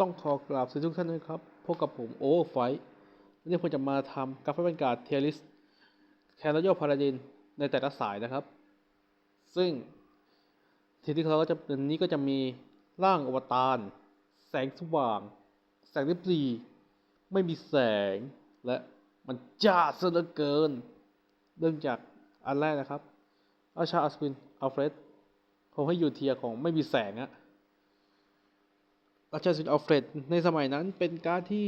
ต้องขอกราบสวัสดีทุกท่านนะครับ พบกับผมโอเวอร์ไฟวันนี้ผมจะมาทำกราฟเป็นการ์ดเทียริสแคนาโยพาราดินในแต่ละสายนะครับ ซึ่งทีที่เขาก็จะเป็นนี้ก็จะมีร่างอวตาร แสงสว่าง แสงริบรีไม่มีแสง และมันจ้าซะเหลือเกิน เริ่มจากอันแรกนะครับอาชาอัสปินอัลเฟรดผมให้อยู่เทียของไม่มีแสงอะ ราชาสิทธิ์อัลเฟรดในสมัยนั้นเป็นการดที่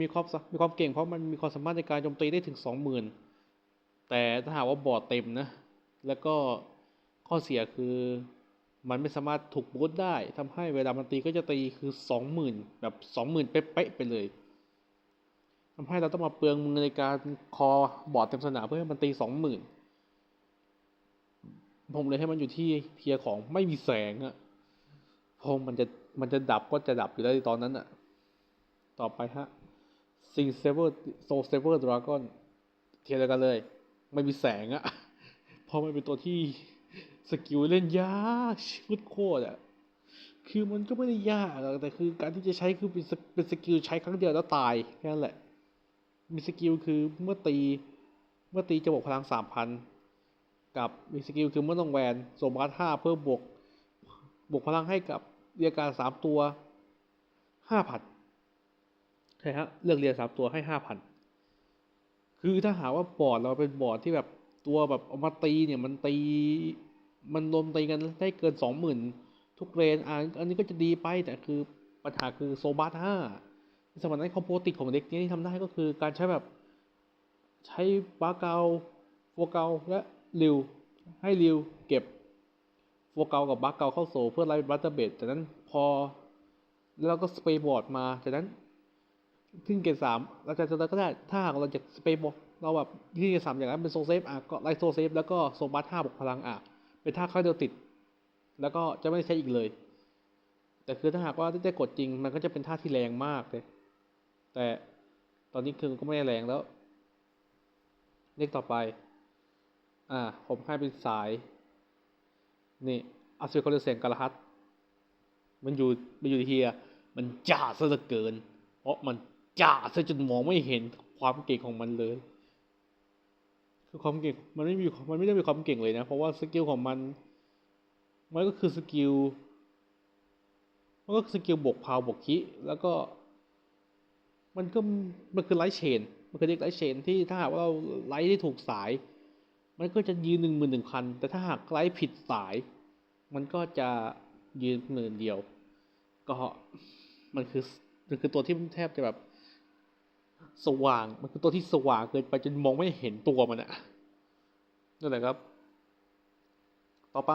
มีความมีความเก่งเพราะมันมีความสามารถในการโจมตีได้ถึงสองหมื่นแต่ถ้าหากว่าบอร์ดเต็มนะ แล้วก็ข้อเสียคือมันไม่สามารถถูกบูทได้ทำให้เวลามันตีก็จะตีคือสองหมื่นแบบสองหมื่นเป๊ะๆไปเลยทำให้เราต้องมาเปลืองมือในการคอบอร์ดเต็มสนามเพื่อให้มันตีสองหมื่นผมเลยให้มันอยู่ที่เทียรของไม่มีแสงอะพอมันจะ มันจะดับก็จะดับอยู่แล้วในตอนนั้นอะต่อไปฮะซิงเซเวอร์โซเซเวอร์ดราก้อนเทียบกันเลย ไม่มีแสงอะเพราะมันเป็นตัวที่สกิลเล่นยากชุดโคตรอะคือมันก็ไม่ได้ยากแต่คือการที่จะใช้คือเป็นสเป็นสกิลใช้ครั้งเดียวแล้วตายแค่นั้นแหละ มีสกิลคือเมื่อตีเมื่อตีจะบวกพลังสามพันกับมีสกิลคือเมื่อต้องแวนโซบัสห้าเพื่อบวกบวกพลังให้กับ เรียกการสามตัวห้าพันใช่ฮะเลือกเรียนสามตัวให้ห้าพันคือถ้าหาว่าบอร์ดเราเป็นบอร์ดที่แบบตัวแบบเอามาตีเนี่ยมันตีมันรวมตีกันได้เกินสองหมื่นทุกเรนอันนี้ก็จะดีไปแต่คือปัญหาคือโซบัสห้าสมัยนั้นคอมโพติกของเด็กนี้ที่ทำได้ก็คือการใช้แบบใช้บาเกาโฟเกาและริวให้ริวเก็บ โฟกัลกับบัคเกาเข้าโซเพื่อไล่บัตเตอร์เบดจากนั้นพอ แล้วก็สเปรย์บอร์ดมาจากนั้นขึ้นเกรดสามเราจะจะก็ได้ถ้าหากเราจะสเปรย์บอร์ดเราแบบที่เกรดสามอย่างนั้นเป็นโซเซฟอะก็ไล่โซเซฟแล้วก็โซบัตห้าบวกพลังอะเป็นท่าเข้าเดียวติด แล้วก็จะไม่ใช้อีกเลย แต่คือถ้าหากว่าได้กดจริงมันก็จะเป็นท่าที่แรงมากเลยแต่ตอนนี้คือก็ไม่ได้แรงแล้วเลขต่อไป อ่า ผมให้เป็นสาย นี่อาศิคอนเสียงกาลฮัตมันอยู่มันอยู่ที่เฮียมันจ้าซะเหลือเกิน เพราะมันจ้าซะจนมองไม่เห็นความเก่งของมันเลย คือความเก่งมันไม่มีมันไม่ได้มีความเก่งเลยนะ เพราะว่าสกิลของมัน มันก็คือสกิลมันก็สกิลบวกพาวบวกคิแล้วก็ มันก็มันคือไลท์เชน มันคือเรียกไลท์เชนที่ถ้าหากว่าเราไลท์ที่ถูกสาย มันก็จะยืนหนึ่งหมื่นหนึ่งพันแต่ถ้าหากไลท์ผิดสาย มันก็จะยืนหมื่นเดียว ก็มันคือมันคือตัวที่แทบจะแบบ สว่าง มันคือตัวที่สว่างเกินไปจนมองไม่เห็นตัวมันอะนั่นแหละครับ ต่อไป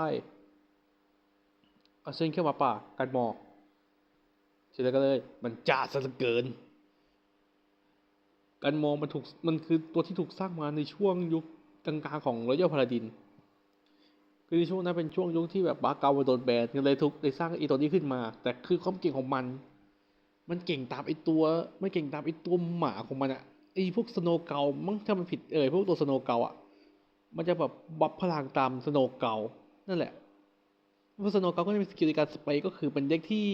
เอาเส้นเข้ามาป่ากันมองเสร็จแล้วก็เลย มันจ้าซะเหลือเกินการมองมันถูกมันคือตัวที่ถูกสร้างมาในช่วงยุค กลางๆของรอยัลพาราดิน คือในช่วงนั้นเป็นช่วงยุคที่แบบบาเกาโดนแบนก็เลยทุกได้สร้างไอตัวนี้ขึ้นมา แต่คือความเก่งของมัน มันเก่งตามไอตัวไม่เก่งตามไอตัวหมาของมันอะไอพวกสโนเกามั้งถ้ามันผิดเอ่ยพวกตัวสโนเกาอะมันจะแบบบัฟพลังตามสโนเกานั่นแหละพวกสโนเกาก็จะมีสกิลในการสเปรย์ก็คือเป็นเด็กที่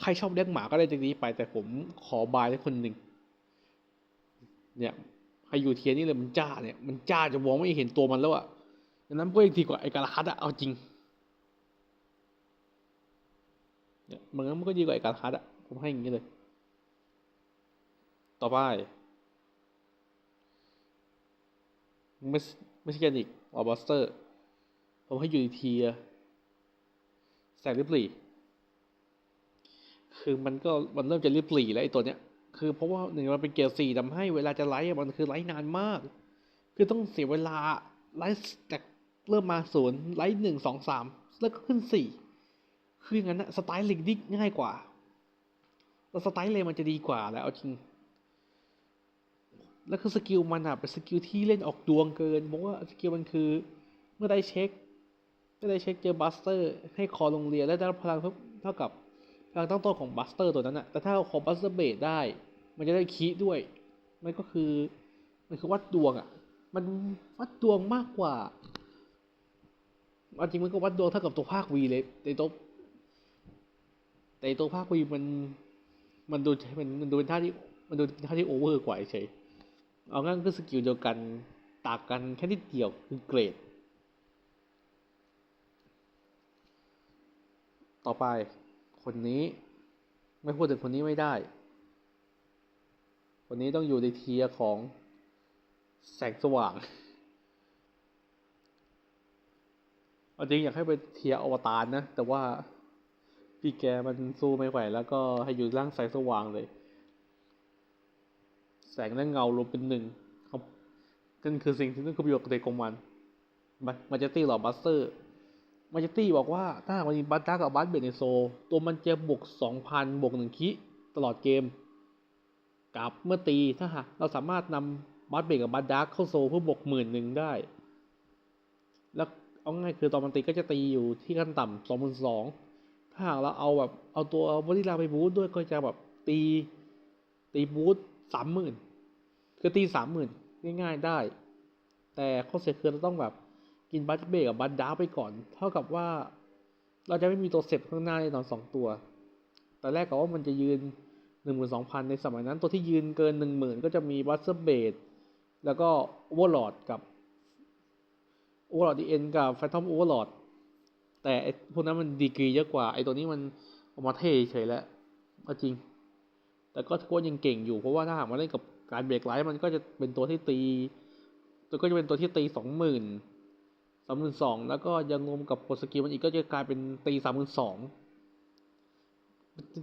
ใครชอบเลี้ยงหมาก็ได้จากนี้ไปแต่ผมขอบายให้คนหนึ่งเนี่ย ไฮยูเทียนี่เลยมันจ้าเนี่ยมันจ้าจะมองไม่เห็นตัวมันแล้วอะดังนั้นก็ยังดีกว่าไอ้กาลาคัตอะเอาจริงเนี่ยมันก็มันก็ดีกว่าไอ้กาลาคัตอะผมให้อย่างนี้เลย ต่อไปไม่ไม่ใช่แกนิกออบัสเตอร์ ผมให้ยูเทียแสงริบหรี่คือมันก็มันเริ่มจะริบหรี่แล้วไอ้ตัวเนี้ย คือเพราะว่าหนึ่งมันเป็นเกียร์สี่ทำให้เวลาจะไลฟ์มันคือไลฟ์นานมาก คือต้องเสียเวลาไลฟ์จากเริ่มมาศูนย์ไลฟ์หนึ่งสองสามแล้วก็ขึ้นสี่คืออย่างนั้นอะสไตล์ลิงนี่ง่ายกว่าแล้วสไตล์เลยมันจะดีกว่าแล้วเอาจริงแล้วคือสกิลมันอะเป็นสกิลที่เล่นออกดวงเกินเพราะว่าสกิลมันคือเมื่อได้เช็คเมื่อได้เช็คเจอบัสเตอร์ ให้คอลงเรียนและได้รับพลังเท่ากับพลังตั้งต้นของบัสเตอร์ตัวนั้นอะแต่ถ้าเอาขอบัสเตอร์เบดได้ มันจะได้คีด้วย มันก็คือ มันคือวัดดวงอะ่ะ มันวัดดวงมากกว่าจริงมันก็วัดดวงเท่ากับตัวภาควีเลยในตัวแต่ตัวภาควีมัน มันดูมันมันดูเป็นท่าที่มันดูเป็นท่าที่โอเวอร์กว่าเฉยเอางั้นก็สกิลเดียวกันต่างกันแค่นิดเดียวคือเกรด ต่อไปคนนี้ไม่พูดถึงคนนี้ไม่ได้ คนนี้ต้องอยู่ในเทียของแสงสว่างาจริงอยากให้ไปเทียอวตารนะ แต่ว่าพี่แกมันสู้ไม่ไหวแล้วก็ให้อยู่ร่างแสงสว่างเลย แสงและเงารวมเป็นหนึ่งครับนั่นคือสิ่งที่ต้องประโยชน์กับเด็กของมันมันจะตีหรอบัสเตอร์มันจะตีบอกว่าถ้าหากมันมีบัตดากับบัตเบนในโซ ตัวมันจะบวกสองพันบวกหนึ่งคิตลอดเกม กับเมื่อตีถ้าหากเราสามารถนำบัตเบนกับบัตดาร์เข้าโซเพื่อบวกหมื่นหนึ่งได้ แล้วเอาง่ายคือตอนมันตีก็จะตีอยู่ที่ขั้นต่ำสองหมื่นสองถ้าหากเราเอาแบบเอาตัววอลิลาไปบูทด้วยก็จะแบบตีตีบูทสามหมื่นคือตีสามหมื่นง่ายๆได้ แต่ข้อเสียคือเราต้องแบบกินบัตเบรกกับบัตดาร์ไปก่อน เท่ากับว่า เราจะไม่มีตัวเสพข้างหน้าในตอนสองตัว แต่แรกก็ว่ามันจะยืน หนึ่งหมื่นสองพันในสมัยนั้นตัวที่ยืนเกินหนึ่งหมื่นก็จะมีบัตเบรดแล้วก็โอเวอร์ลอดกับโอเวอร์ลอดดีเอ็นกับแฟนทอมโอเวอร์ลอดแต่พวกนั้นมันดีกรีเยอะกว่า ไอตัวนี้มันออกมาเท่เฉยแล้วก็จริง แต่ก็ถือว่ายังเก่งอยู่เพราะว่าถ้าหากมาเล่นกับการเบรกไลท์มันก็จะเป็นตัวที่ตีตัวก็จะเป็นตัวที่ตีสองหมื่นสามหมื่นสองแล้วก็ยังรวมกับกดสกิลมันอีกก็จะกลายเป็นตีสามหมื่นสอง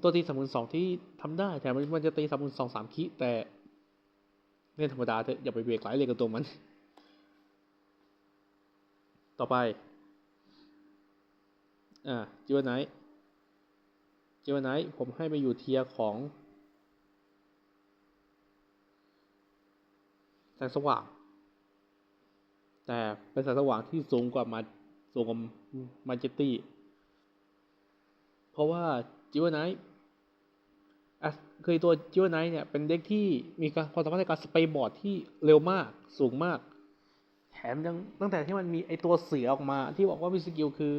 ตัวตีสามหมื่นสองที่ทำได้แต่มันจะตีสามหมื่นสองสามคิแต่เล่นธรรมดาเถอะอย่าไปเบรกไลท์เลยกับตัวมัน ต่อไป อ่าจิวไนท์จิวไนท์ผมให้ไปอยู่เทียร์ของแสงสว่าง แต่เป็นแสงสว่างที่สูงกว่ามาสูงกว่ามาเจตตี้ เพราะว่า จิวไนท์คือตัวจิวไนท์เนี่ยเป็นเด็กที่มีความสามารถในการสเปย์บอร์ดที่เร็วมากสูงมาก แถมยังตั้งแต่ที่มันมีไอตัวเสือออกมาที่บอกว่ามีสกิลคือ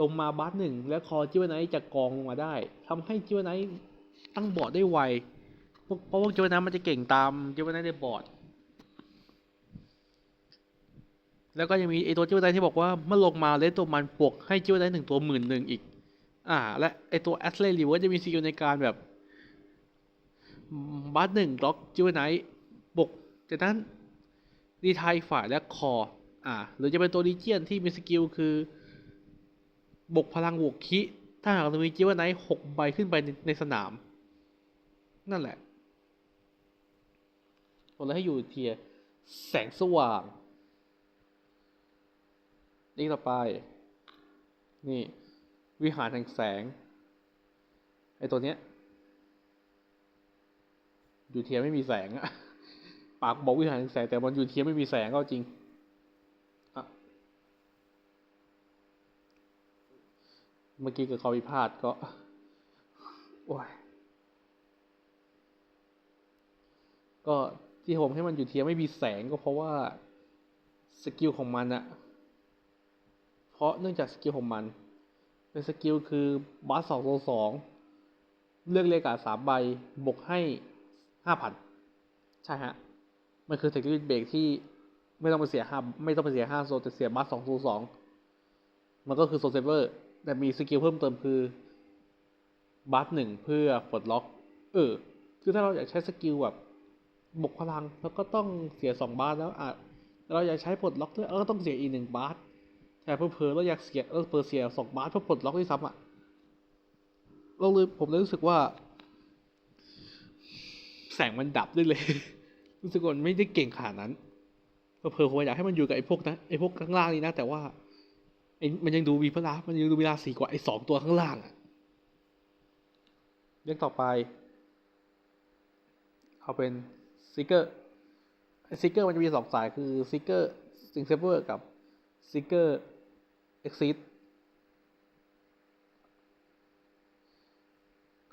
ลงมาบัสหนึ่งแล้วคอจิวไนท์จะกองลงมาได้ทำให้จิวไนท์ตั้งบอร์ดได้ไวเพราะว่าจิวไนท์มันจะเก่งตามจิวไนท์ในบอร์ดแล้วก็ยังมีไอตัวจิวไนท์ที่บอกว่าเมื่อลงมาเลนตัวมันบวกให้จิวไนท์หนึ่งตัวหมื่นหนึ่งอีก อ่า และไอตัวแอสเลรีเวิร์จะมีสกิลในการแบบบัสหนึ่งล็อกจิวไนท์บกจากนั้นดีไทายฝ่ายและคออ่า หรือจะเป็นตัวดีเจียนที่มีสกิลคือบกพลังบวกคิ ถ้าหากมีจิวไนท์หกใบขึ้นไปในในสนาม นั่นแหละผมเลยให้อยู่เทียแสงสว่างนี่ต่อไป นี่ วิหารแห่งแสงไอ้ตัวเนี้ย อยู่เทียไม่มีแสงอะปากบอกวิหารแห่งแสง แต่มันอยู่เทียไม่มีแสงก็จริงอะเมื่อกี้เกิดข้อพิพาทก็ โอ้ยก็ที่ผมให้มันอยู่เทียไม่มีแสงก็เพราะว่าสกิลของมันอะเพราะเนื่องจากสกิลของมัน เป็นสกิลคือบาสสองโซสองเลือกเลกาสามใบบวกให้ห้าพันใช่ฮะ มันคือสกิลเบรกที่ไม่ต้องไปเสียห้าไม่ต้องไปเสียห้าโซแต่เสียบาสสองโซสองมันก็คือโซเซเวอร์ แต่มีสกิลเพิ่มเติมคือบาสหนึ่งเพื่อปลดล็อก เออ คือถ้าเราอยากใช้สกิลแบบบกพลังแล้วก็ต้องเสียสองบาสแล้วอะเราอยากใช้ปลดล็อกด้วยเราก็ต้องเสียอีกหนึ่งบาส แต่เพิ่มเพอเราอยากเสียเออเพอเสียสองบาสเพื่อปลดล็อกด้วยซ้ำอะเราเลยผมเลยรู้สึกว่า แสงมันดับด้วยเลย รู้สึกว่าไม่ได้เก่งขนาดนั้นเพอๆผมอยากให้มันอยู่กับไอ้พวกนะไอ้พวกข้างล่างนี่นะ แต่ว่าไอ้มันยังดูมีพละมันยังดูมีราศีกว่าไอ้สองตัวข้างล่างอะเรื่องต่อไปเอาเป็นซิกเกอร์ซิกเกอร์มันจะมีสองสายคือซิกเกอร์ซิงเซเวอร์กับซิกเกอร์ เอ็กซิส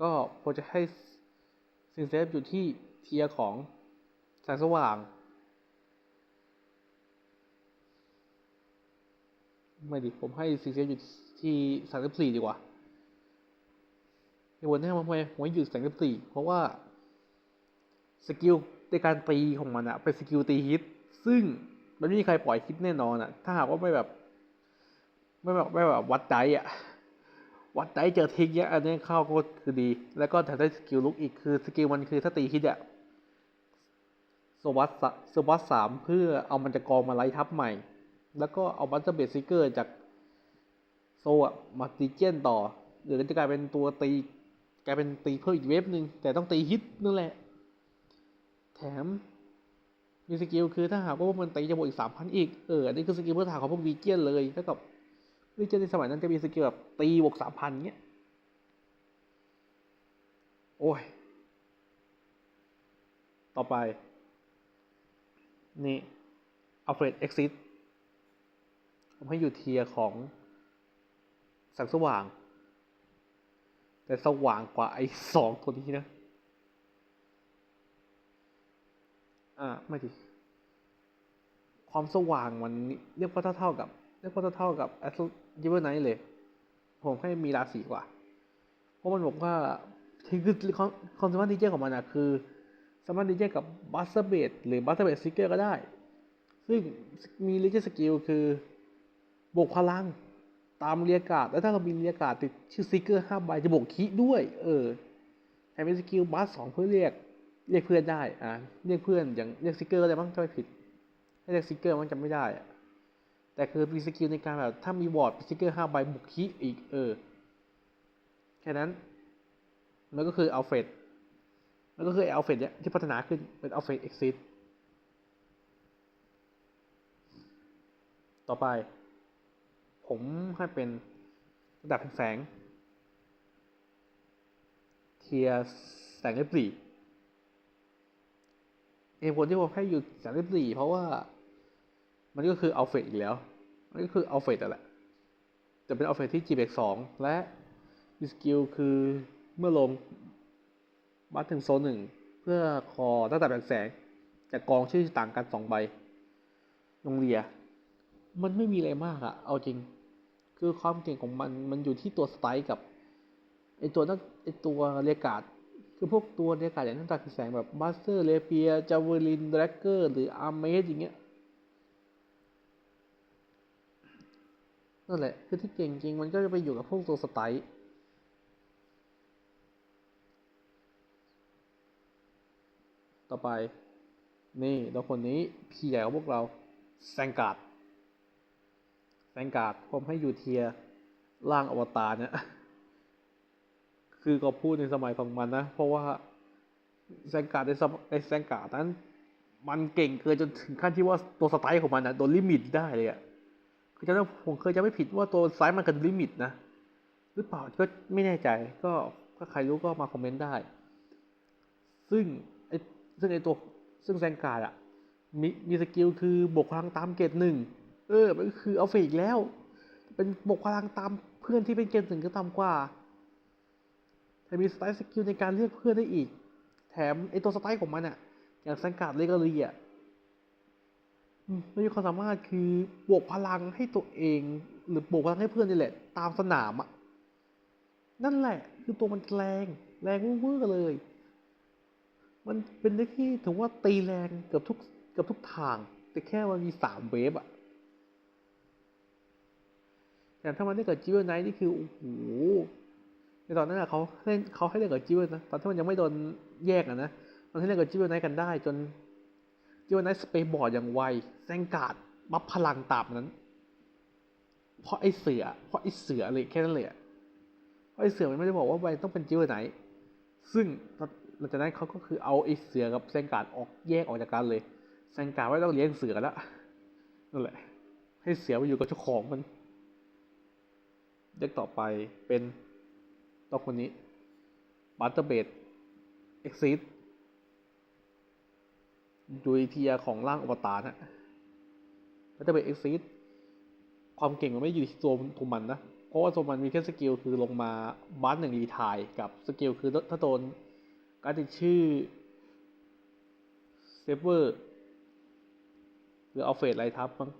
ก็ผมจะให้ซิงเซฟอยู่ที่เทียของแสงสว่าง ไม่ดิ ผมให้ซิงเซฟอยู่ที่สามสิบสี่ดีกว่าเหตุผลที่ทำไมผมให้หยุดแสงสิบสี่เพราะว่า สกิลในการตีของมันอะเป็นสกิลตีฮิต ซึ่งมันไม่มีใครปล่อยฮิตแน่นอนอะถ้าหากว่าไม่แบบ ไม่แบบไม่แบบวัดใจอะวัดใจเจอทิกเนี้ยอันนี้เข้าก็คือดี แล้วก็แถมได้สกิลลุกอีกคือสกิลมันคือถ้าตีฮิตอะสวัสดสวัสดสามเพื่อเอามันจะกองมาไล่ทับใหม่ แล้วก็เอาบัตเตอร์เบสซิเกอร์จากโซอะมาตีเจนต่อหรือจะกลายเป็นตัวตีกลายเป็นตีเพิ่มอีกเวฟหนึ่งแต่ต้องตีฮิตนั่นแหละ แถมมีสกิลคือถ้าหากว่ามันตีจะบวกอีกสามพันอีก เออ อันนี้คือสกิลพื้นฐานของพวกวีเจียนเลยเท่ากับ วีเจนในสมัยนั้นจะมีสกิลแบบตีบวกสามพันเงี้ย โอ้ย ต่อไป นี่อัลเฟรดเอ็กซิสผมให้อยู่เทียของแสงสว่าง แต่สว่างกว่าไอ้สองตัวนี้นะ อ่า ไม่ดิความสว่างมันเรียกว่าเท่าๆกับเรียกว่าเท่าๆกับแอส ยิเวอร์ไนท์เลย ผมให้มีราศีกว่า เพราะมันบอกว่าคือคอนเซปต์ดีเจของมันอะคือสามารถดีเจกับบัสเตอร์เบดหรือบัสเตอร์เบดซิกเกอร์ก็ได้ ซึ่งมีเลเจสกิลคือบวกพลังตามเรียกาดแล้วถ้าเรามีเรียกาดติดชื่อซิกเกอร์ห้าใบจะบวกคีด้วย เออแถมเป็นสกิลบัสสองเพื่อเรียกเรียกเพื่อนได้ อ่า เรียกเพื่อนอย่างเรียกซิกเกอร์ก็ได้มั้งจะไม่ผิดให้เรียกซิกเกอร์มันจำไม่ได้อะ แต่คือมีสกิลในการแบบถ้ามีวอร์ดซิกเกอร์ห้าใบบุกคีอีกเออ แค่นั้นมันก็คืออัลเฟรดมันก็คืออัลเฟรดเนี่ยที่พัฒนาขึ้นเป็นอัลเฟรดเอ็กซิสต่อไป ผมให้เป็นระดับแสง เทียแสงเล็บสีเหตุผลที่ผมให้อยู่แสงเล็บสีเพราะว่า มันก็คืออัลเฟรดอีกแล้ว มันก็คืออัลเฟรดแหละแต่เป็นอัลเฟรดที่ g ีสองและมีสกิลคือเมื่อลงบัตถึงโซนหนึ่งเพื่อคอตั้งแต่แบ่งแสงจากกองชื่อต่างกันสองใบลงเรีย มันไม่มีอะไรมากอะเอาจริง คือความเก่งของมันมันอยู่ที่ตัวสไตล์กับไอตัวนั้นไอตัวเรียกาดคือพวกตัวเรียกาดอย่างนั้นตาแสงแบบบัสเตอร์เลเปียจาวเวลินแดรกเกอร์หรืออาร์เมสอย่างเงี้ย นั่นแหละ คือที่เก่งจริงมันก็จะไปอยู่กับพวกตัวสไตล์ต่อไป นี่แล้วคนนี้พี่ใหญ่ของพวกเราแซงการ์ดแซงการ์ดผมให้อยู่เทียร่างอวตารเนี่ยคือก็พูดในสมัยของมันนะ เพราะว่าแซงการ์ดในในแซงการ์ดนั้น มันเก่งเกินจนถึงขั้นที่ว่าตัวสไตล์ของมันนะโดนลิมิตได้เลยอะ คือจะผมเคยจะไม่ผิดว่าตัวไซส์มันเกินลิมิตนะ หรือเปล่าก็ไม่แน่ใจก็ถ้าใครรู้ก็มาคอมเมนต์ได้ ซึ่งไอซึ่งไอตัวซึ่งแซงการ์ดอะมีมีสกิลคือบวกพลังตามเกรดหนึ่งเออ มันก็คือเอาเฟกแล้ว เป็นบวกพลังตามเพื่อนที่เป็นเกรดหนึ่งก็ต่ำกว่าแถมมีสไตล์สกิลในการเรียกเพื่อนได้อีก แถมไอตัวสไตล์ของมันอะอย่างแซงการ์ดเลกาลีอะ มันมีความสามารถคือบวกพลังให้ตัวเอง หรือบวกพลังให้เพื่อนนี่แหละ ตามสนามอะนั่นแหละ คือตัวมันแรง แรงเวอร์เลย มันเป็นได้ที่ถึงว่าตีแรงเกือบทุกเกือบทุกทาง แต่แค่มันมีสามเวฟอะแต่ถ้ามันได้เกิดจิวเวอร์ไนท์นี่คือโอ้โหในตอนนั้นอะเขาเล่นเขาให้เล่นกับจิวเวอร์นะตอนที่มันยังไม่โดนแยกอะนะมันให้เล่นกับจิวเวอร์ไนท์กันได้จน จิวเวไนท์สเปย์บอร์ดอย่างไวแซงการ์ดบัฟพลังตามนั้น เพราะไอเสือ เพราะไอเสือเลยแค่นั้นเลยอะเพราะไอเสือมันไม่ได้บอกว่าไวต้องเป็นจิวไนท์ซึ่งหลังจากนั้นเขาก็คือเอาไอเสือกับแซงการ์ดออกแยกออกจากกันเลยแซงการ์ดไม่ต้องเลี้ยงเสือแล้วนั่นแหละ ให้เสือมาอยู่กับเจ้าของมันเด็กต่อไปเป็นตัวคนนี้บัตเตอร์เบดเอ็กซิส ดูเทียของร่างอวตารนะบัตเตอร์เบดเอ็กซิสความเก่งมันไม่อยู่ที่ตัวตัวมันนะ เพราะว่าตัวมันมีแค่สกิลคือลงมาบัสหนึ่งรีทายกับสกิลคือถ้าโดนการติดชื่อเซฟเวอร์หรือเอาเฟสไรทับมั้ง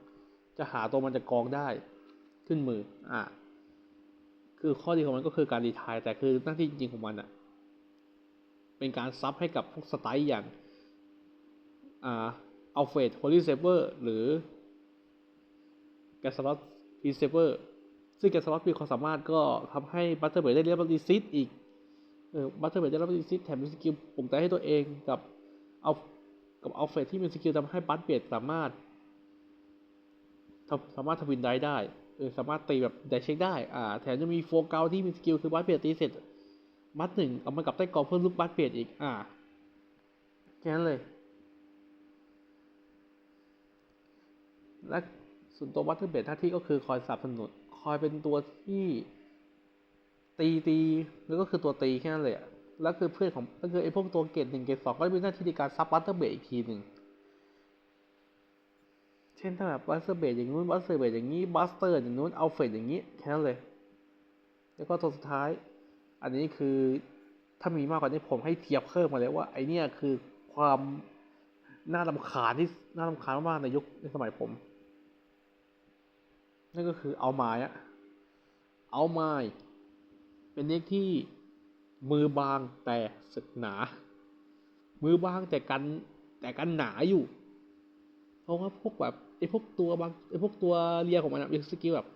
จะหาตัวมันจากองได้ขึ้นมือ อ่าคือข้อดีของมันก็คือการรีไทายแต่คือหน้าที่จริงของมันอะเป็นการซับให้กับพวกสไตล์อย่าง อ่าอัลเฟดโฮลิเซเบอร์หรือแกสลอตพีเซเบอร์ซึ่งแกสลอตมีความสามารถก็ทำให้บัตเตอร์เบดได้เรียบรีซิตอีกเออบัตเตอร์เบดได้รับรีซิตแถมมีสกิลปลุกใจให้ตัวเองกับเอากับอัลเฟดที่มีสกิลทำให้บัตเบดสามารถทสามารถทวินได้ได้เออสามารถตีแบบไดเช็คได้ อ่า แถมยังมีโฟกัลที่มีสกิลคือบัตเบดตีเสร็จบัตหนึ่งเอามากับใต้กองเพิ่มลูกบัตเบดอีก อ่า แค่นั้นเลย และส่วนตัวบัตเตอร์เบดหน้าที่ก็คือคอยสนับสนุนคอยเป็นตัวที่ตีตีแล้วก็คือตัวตีแค่นั้นเลยอะแล้วคือเพื่อนของก็คือไอ้พวกตัวเกตหนึ่งเกตสองก็จะมีหน้าที่ในการซับบัตเตอร์เบดอีกทีหนึ่ง เช่นถ้าแบบบัสเตอร์เบดอย่างนู้นบัสเตอร์เบดอย่างนี้บัสเตอร์อย่างนู้นเอัลเฟดอย่างนี้แค่นั้นเลย แล้วก็ตัวสุดท้าย อันนี้คือถ้ามีมากกว่านี้ผมให้เทียบเพิ่มมาเลยว่าไอเนี่ยคือความน่ารำคาญที่น่ารำคาญมากในยุคในสมัยผม นั่นก็คือเอาไม้อะเอาไม้เป็นเด็กที่มือบางแต่สึกหนา มือบางแต่กันแต่กันหนาอยู่ เพราะว่าพวกแบบไอ้พวกตัวบางไอ้พวกตัวเรียของมันอะมีสกิลแบบ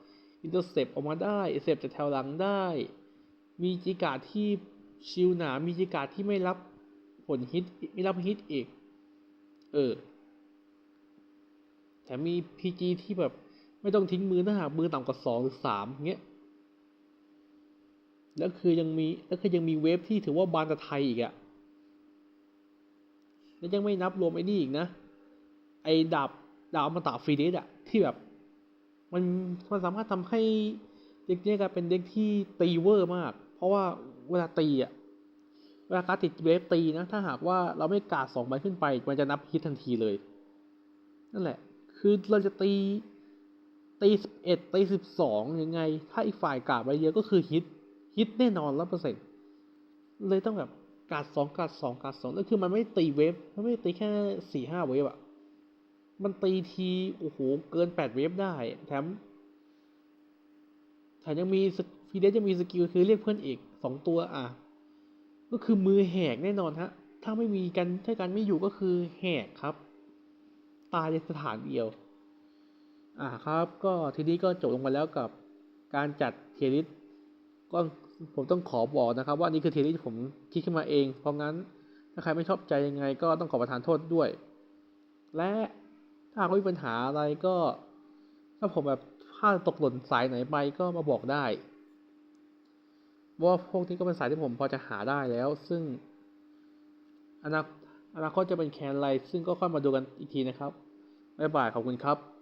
อินเตอร์เซปออกมาได้เซปจากแถวหลังได้ มีจิการที่ชิลหนา มีจิการที่ไม่รับผลฮิตไม่รับฮิตอีก เออแถมมีพีจีที่แบบ ไม่ต้องทิ้งมือถ้าหากมือต่ำกว่าสองหรือสามเงี้ยแล้วคือยังมีแล้วคือยังมีเวฟที่ถือว่าบานตะไทยอีกอะแล้วยังไม่นับรวมไอ้นี่อีกนะ ไอ้ดาบดาบอมตะฟรีเดสอะที่แบบ มันมันสามารถทำให้เด็กเนี่ยกลายเป็นเด็กที่ตีเวอร์มาก เพราะว่าเวลาตีอะเวลาการดติดเวฟตีนะ ถ้าหากว่าเราไม่กาดสองใบขึ้นไป มันจะนับฮิตทันทีเลย นั่นแหละ คือเราจะตี ตีสิบเอ็ดตีสิบสองยังไง ถ้าอีกฝ่ายกาดไปเยอะก็คือฮิตฮิตแน่นอนร้อยเปอร์เซ็นต์เลยต้องแบบกาดสองกาดสองกาดสองแล้วคือมันไม่ตีเวฟมันไม่ตีแค่สี่ห้าเวฟอะมันตีทีโอ้โหเกินแปดเวฟได้ แถมแถมยังมีฟีเดสจะมีสกิลคือเรียกเพื่อนอีกสองตัวอะก็คือมือแหกแน่นอนฮะถ้าไม่มีกันถ้ากันไม่อยู่ก็คือแหกครับ ตายในสถานเดียว อ่าครับก็ทีนี้ก็จบลงมาแล้วกับการจัดเทลิสก็ผมต้องขอบอกนะครับ ว่านี่คือเทลิสผมคิดขึ้นมาเอง เพราะงั้นถ้าใครไม่ชอบใจยังไง ก็ต้องขอประทานโทษด้วย และถ้าหากว่ามีปัญหาอะไรก็ ถ้าผมแบบพลาดตกหล่นสายไหนไปก็มาบอกได้ว่าพวกนี้ก็เป็นสายที่ผมพอจะหาได้แล้ว ซึ่งอนาอนาคตจะเป็นแคนไรซึ่งก็ค่อยมาดูกันอีกทีนะครับบ๊ายบายขอบคุณครับ